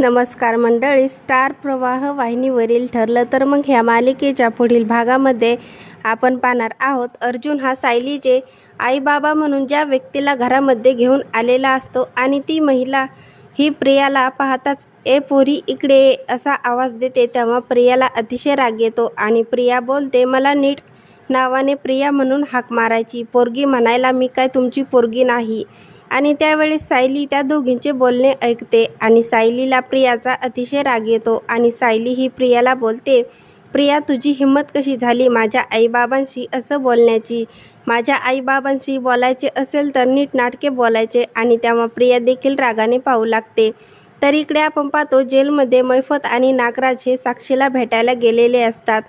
नमस्कार मंडळी. स्टार प्रवाह वाहिनीवरील ठरलं तर मग ह्या मालिकेच्या पुढील भागामध्ये आपण पाहणार आहोत. अर्जुन हा सायलीचे आईबाबा म्हणून ज्या व्यक्तीला घरामध्ये घेऊन आलेला असतो आणि ती महिला ही प्रियाला पाहताच ए पोरी इकडे असा आवाज देते. तेव्हा प्रियाला अतिशय राग येतो आणि प्रिया बोलते मला नीट नावाने प्रिया म्हणून हाक मारायची. पोरगी म्हणायला मी काय तुमची पोरगी नाही. आणि त्यावेळेस सायली त्या दोघींचे बोलणे ऐकते आणि सायलीला प्रियाचा अतिशय राग येतो आणि सायली ही प्रियाला बोलते प्रिया तुझी हिंमत कशी झाली माझ्या आईबाबांशी असं बोलण्याची? माझ्या आईबाबांशी बोलायचे असेल तर नीट नाटके बोलायचे आणि तेव्हा प्रिया देखील रागाने पाहू लागते. तर इकडे आपण पाहतो जेलमध्ये मैफत आणि नागराज हे साक्षीला भेटायला गेलेले असतात.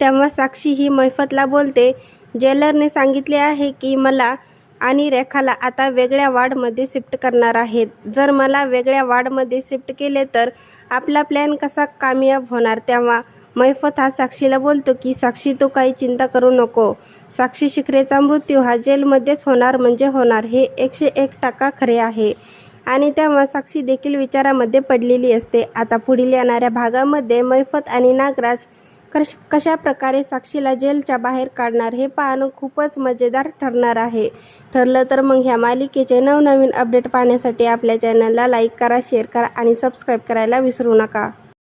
तेव्हा साक्षी ही मैफतला बोलते जेलरने सांगितले आहे की मला आणि रेखाला आता वेगळ्या वार्डमध्ये शिफ्ट करणार आहेत. जर मला वेगळ्या वार्डमध्ये शिफ्ट केले तर आपला प्लॅन कसा कामयाब होणार? तेव्हा मैफत हा साक्षीला बोलतो की साक्षी तू काही चिंता करू नको. साक्षी शिखरेचा मृत्यू हा जेलमध्येच होणार म्हणजे होणार. हे एकशे एक टक्का खरे आहे. आणि तेव्हा साक्षी देखील विचारामध्ये पडलेली असते. आता पुढील येणाऱ्या भागामध्ये मैफत आणि नागराज कश कशा प्रकारे साक्षीला जेलच्या बाहेर काढणार हे पाहणं खूपच मजेदार ठरणार आहे. ठरलं तर मग ह्या मालिकेचे नवनवीन अपडेट पाहण्यासाठी आपल्या चॅनलला लाईक करा शेअर करा आणि सबस्क्राईब करायला विसरू नका.